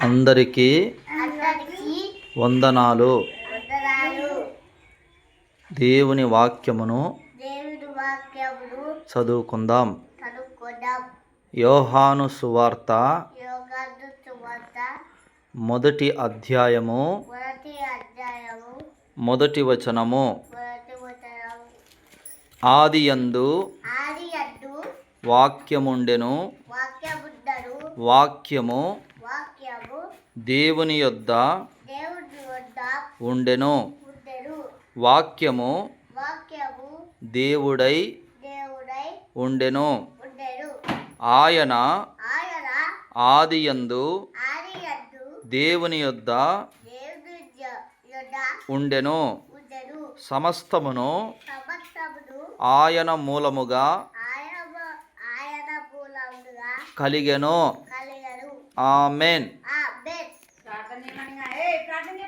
అందరికీ వందనాలు. దేవుని వాక్యమును చదువుకుందాం. యోహాను సువార్త మొదటి అధ్యాయము మొదటి వచనము. ఆది యందు వాక్యముండెను. వాక్యము దేవుని యొద్ద ఉండెను. వాక్యము దేవుడై ఉండెను. ఆయన ఆయన ఆది యందు ఆది అడ్డు దేవుని యొద్ద ఉండెను. సమస్తమును ఆయన మూలముగా కలిగను. ఆమెన్. प्रार्थने